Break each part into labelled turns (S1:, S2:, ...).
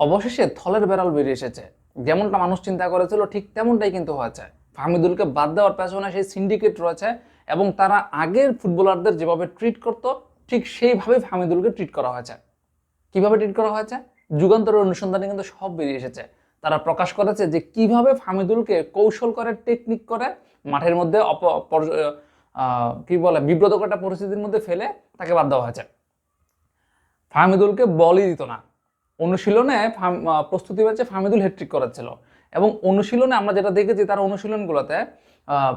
S1: অবশেষে থলের বেড়াল বেরিয়ে এসেছে। যেমনটা মানুষ চিন্তা করেছিল, ঠিক তেমনটাই কিন্তু হয়েছে। ফাহমিদুলকে বাদ দেওয়ার পেছনে সেই সিন্ডিকেট রয়েছে এবং তারা আগের ফুটবলারদের যেভাবে ট্রিট করতো, ঠিক সেইভাবে ফাহমিদুলকে ট্রিট করা হয়েছে। কীভাবে ট্রিট করা হয়েছে? যুগান্তরের অনুসন্ধানে কিন্তু সব বেরিয়ে এসেছে। তারা প্রকাশ করেছে যে কীভাবে ফাহমিদুলকে কৌশল করে টেকনিক করে, মাঠের মধ্যে অপ কি বলে, বিব্রতকর একটা পরিস্থিতির মধ্যে ফেলে তাকে বাদ দেওয়া হয়েছে। ফাহমিদুলকে বলই দিত না। অনুশীলনে প্রস্তুতি ম্যাচে ফাহমিদুল হ্যাট্রিক করেছিল এবং অনুশীলনে আমরা যেটা দেখেছি, তার অনুশীলনগুলোতে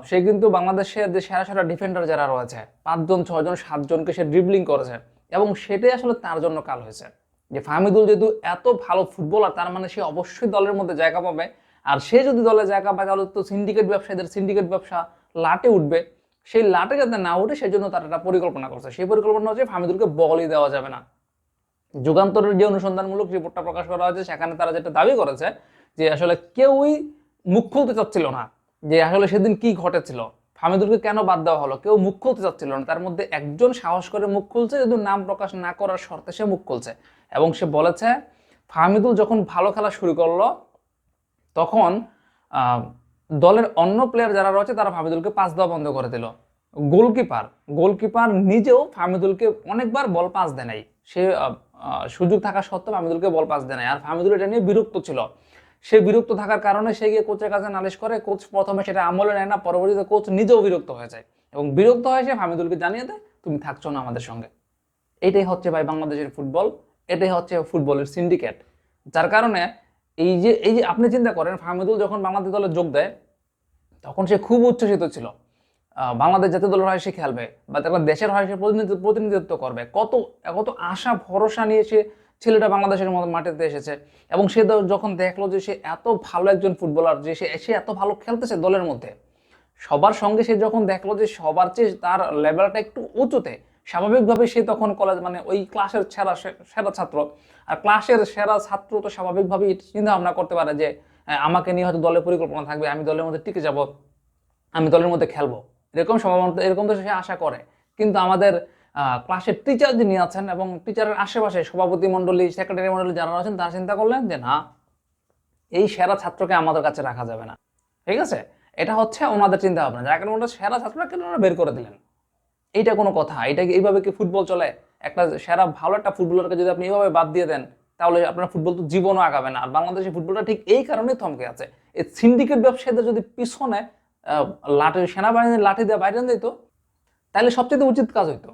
S1: সে কিন্তু বাংলাদেশের যে সেরা সেরা ডিফেন্ডার যারা রয়েছে, পাঁচজন, ছয়জন, সাতজনকে সে ড্রিবলিং করেছে এবং সেটাই আসলে তার জন্য কাল হয়েছে। যে ফাহমিদুল যেহেতু এত ভালো ফুটবলার তার মানে সে অবশ্যই দলের মধ্যে জায়গা পাবে। আর সে যদি দলে জায়গা পায়, তাহলে তো সিন্ডিকেট ব্যবসায়ীদের সিন্ডিকেট ব্যবসা লাটে উঠবে। সেই লাটে যাতে না উঠে সেই জন্য তার একটা পরিকল্পনা করছে। সেই পরিকল্পনা হচ্ছে ফাহমিদুলকে বলই দেওয়া যাবে না। যুগান্তরের যে অনুসন্ধানমূলক রিপোর্টটা প্রকাশ করা হয়েছে, সেখানে তারা যেটা দাবি করেছে, যে আসলে কেউই মুখ খুলতে চাচ্ছিল না, যে আসলে সেদিন কি ঘটেছিল। ফামিদুলকে কেন বাদ দেওয়া হলো? কেউ মুখ খুলতে চাচ্ছিল না। তার মধ্যে একজন সাহস করে মুখ খুলছে যদি নাম প্রকাশ না করার শর্তে সে মুখ খুলছে। এবং সে বলেছে ফাহমিদুল যখন ভালো খেলা শুরু করল, তখন দলের অন্য প্লেয়ার যারা রয়েছে, তারা ফাহমিদুলকে পাস দেওয়া বন্ধ করে দিল। গোলকিপার গোলকিপার নিজেও ফাহমিদুলকে অনেকবার বল পাস দেয় নাই। সে সুযোগ থাকা সত্ত্বেও ফাহমিদুলকে বল পাস দেয় নাই। আর ফাহমিদুল এটা নিয়ে বিরক্ত ছিল। সে বিরক্ত থাকার কারণে সে গিয়ে কোচের কাছে নালিশ করে, কোচ প্রথমে সেটা আমলে নেয় না, পরবর্তীতে কোচ নিজেও বিরক্ত হয়ে যায়। এবং বিরক্ত হয়ে সে ফাহমিদুলকে জানিয়ে দেয়, তুমি থাকছো না আমাদের সঙ্গে। এটাই হচ্ছে ভাই বাংলাদেশের ফুটবল, এটাই হচ্ছে ফুটবলের সিন্ডিকেট। যার কারণে এই যে এই যে আপনি চিন্তা করেন ফাহমিদুল যখন বাংলাদেশ দলে যোগ দেয়, তখন সে খুব উচ্ছ্বসিত ছিল। বাংলাদেশ জাতীয় দলের হয়ে সে খেলবে বা তারপর দেশের হয়ে সে প্রতিনিধিত্ব প্রতিনিধিত্ব করবে, কত কত আশা, ভরসা নিয়ে সে ছেলেটা বাংলাদেশের মাটিতে এসেছে। এবং সে যখন দেখল যে সে এত ভালো একজন ফুটবলার যে সে সে এত ভালো খেলতেছে দলের মধ্যে, সবার সঙ্গে সে যখন দেখল যে সবার চেয়ে তার লেভেলটা একটু উঁচুতে, স্বাভাবিকভাবে সে তখন কলেজ মানে ওই ক্লাসের সেরা সেরা ছাত্র। আর ক্লাসের সেরা ছাত্র তো স্বাভাবিকভাবেই চিন্তা ভাবনা করতে পারে যে আমাকে নিয়ে হয়তো দলের পরিকল্পনা থাকবে, আমি দলের মধ্যে টিকে যাব, আমি দলের মধ্যে খেলব। এরকম সম্ভাবনা এরকম তো সে আশা করে। কিন্তু আমাদের ক্লাসের টিচার যিনি আছেন এবং টিচারের আশেপাশে সভাপতি মণ্ডলী সেক্রেটারি মণ্ডলী যারা আছেন, তারা চিন্তা করলেন যে, না, এই সেরা ছাত্রকে আমাদের কাছে রাখা যাবে না। ঠিক আছে? এটা হচ্ছে ওনাদের চিন্তা ভাবনা যার কারণে ওনারা সেরা ছাত্রকে ওনারা বের করে দিলেন? এইটা কোনো কথা। এটা এইভাবে কি ফুটবল চলে? একটা সেরা, ভালো একটা ফুটবলারকে যদি আপনি এইভাবে বাদ দিয়ে দেন, তাহলে আপনার ফুটবল তো জীবনও আগাবে না। আর বাংলাদেশের ফুটবলটা ঠিক এই কারণেই থমকে আছে। এই সিন্ডিকেট ব্যবসায়ীদের যদি পিছনে লাঠি সেনাবাহিনীর লাঠি দিয়ে বাইরে দিত তাহলে সবচেয়ে উচিত কাজ হইতো।